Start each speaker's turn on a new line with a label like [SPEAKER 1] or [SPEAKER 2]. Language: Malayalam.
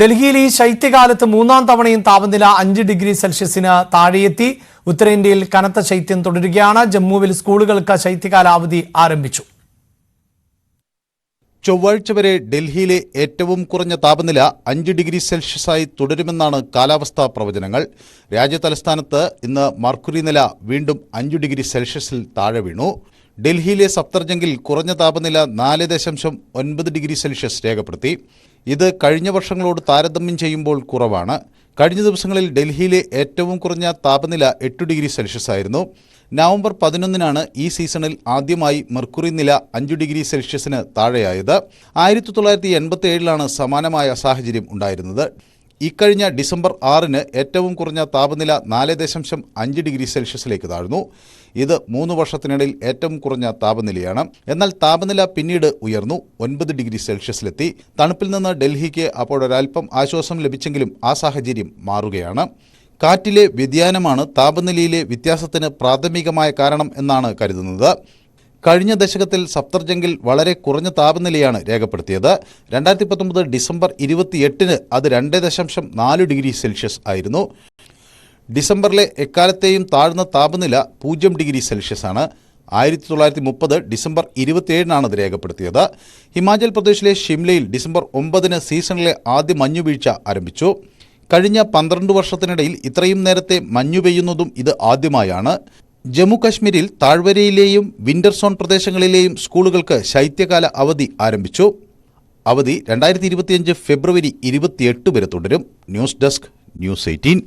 [SPEAKER 1] ഡൽഹിയിൽ ഈ ശൈത്യകാലത്ത് മൂന്നാം തവണയും താപനില അഞ്ച് ഡിഗ്രി സെൽഷ്യസിന് താഴെയെത്തി. ഉത്തരേന്ത്യയിൽ കനത്ത ശൈത്യം തുടരുകയാണ്. ജമ്മുവിൽ സ്കൂളുകൾക്ക് ശൈത്യകാല അവധി ആരംഭിച്ചു.
[SPEAKER 2] ചൊവ്വാഴ്ച വരെ ഡൽഹിയിലെ ഏറ്റവും കുറഞ്ഞ താപനില അഞ്ച് ഡിഗ്രി സെൽഷ്യസായി തുടരുമെന്നാണ് കാലാവസ്ഥാ പ്രവചനങ്ങൾ. രാജ്യതലസ്ഥാനത്ത് ഇന്ന് മർക്കുറി നില വീണ്ടും അഞ്ച് ഡിഗ്രി സെൽഷ്യസിൽ താഴെ വീണു. ഡൽഹിയിലെ സഫ്തർജംഗിൽ കുറഞ്ഞ താപനില നാല് ദശാംശം ഒൻപത് ഡിഗ്രി സെൽഷ്യസ് രേഖപ്പെടുത്തി. ഇത് കഴിഞ്ഞ വർഷങ്ങളോട് താരതമ്യം ചെയ്യുമ്പോൾ കുറവാണ്. കഴിഞ്ഞ ദിവസങ്ങളിൽ ഡൽഹിയിലെ ഏറ്റവും കുറഞ്ഞ താപനില എട്ട് ഡിഗ്രി സെൽഷ്യസ് ആയിരുന്നു. നവംബർ പതിനൊന്നിനാണ് ഈ സീസണിൽ ആദ്യമായി മെർക്കുറി നില അഞ്ച് ഡിഗ്രി സെൽഷ്യസിന് താഴെയായത്. ആയിരത്തി തൊള്ളായിരത്തി എൺപത്തി ഏഴിലാണ് സമാനമായ സാഹചര്യം ഉണ്ടായിരുന്നത്. ഇക്കഴിഞ്ഞ ഡിസംബർ ആറിന് ഏറ്റവും കുറഞ്ഞ താപനില നാല് ദശാംശം അഞ്ച് ഡിഗ്രി സെൽഷ്യസിലേക്ക് താഴ്ന്നു. ഇത് മൂന്ന് വർഷത്തിനിടയിൽ ഏറ്റവും കുറഞ്ഞ താപനിലയാണ്. എന്നാൽ താപനില പിന്നീട് ഉയർന്നു. ഒൻപത് ഡിഗ്രി സെൽഷ്യസിലെത്തി. തണുപ്പിൽ നിന്ന് ഡൽഹിക്ക് അപ്പോഴൊരൽപ്പം ആശ്വാസം ലഭിച്ചെങ്കിലും ആ സാഹചര്യം മാറുകയാണ്. കാറ്റിലെ വ്യതിയാനമാണ് താപനിലയിലെ വ്യത്യാസത്തിന് പ്രാഥമികമായ കാരണം എന്നാണ് കരുതുന്നത്. കഴിഞ്ഞ ദശകത്തിൽ സഫ്തർജംഗിൽ വളരെ കുറഞ്ഞ താപനിലയാണ് രേഖപ്പെടുത്തിയത്. രണ്ടായിരത്തി പത്തൊമ്പത് ഡിസംബർ ഇരുപത്തിയെട്ടിന് അത് രണ്ട് ദശാംശം നാല് ഡിഗ്രി സെൽഷ്യസ് ആയിരുന്നു. ഡിസംബറിലെ എക്കാലത്തെയും താഴ്ന്ന താപനില പൂജ്യം ഡിഗ്രി സെൽഷ്യസ് ആണ്. ആയിരത്തി തൊള്ളായിരത്തി മുപ്പത് ഡിസംബർ ഇരുപത്തിയേഴിനാണ് ഇത് രേഖപ്പെടുത്തിയത്. ഹിമാചൽ പ്രദേശിലെ ഷിംലയിൽ ഡിസംബർ ഒമ്പതിന് സീസണിലെ ആദ്യ മഞ്ഞുവീഴ്ച ആരംഭിച്ചു. കഴിഞ്ഞ പന്ത്രണ്ട് വർഷത്തിനിടയിൽ ഇത്രയും നേരത്തെ മഞ്ഞു പെയ്യുന്നതും ഇത് ആദ്യമായാണ്. ജമ്മു കശ്മീരിൽ താഴ്വരയിലെയും വിന്റർ സോൺ പ്രദേശങ്ങളിലെയും സ്കൂളുകൾക്ക് ശൈത്യകാല അവധി ആരംഭിച്ചു. അവധി രണ്ടായിരത്തി ഇരുപത്തിയഞ്ച് ഫെബ്രുവരി ഇരുപത്തിയെട്ട് വരെ തുടരും. News desk news eighteen.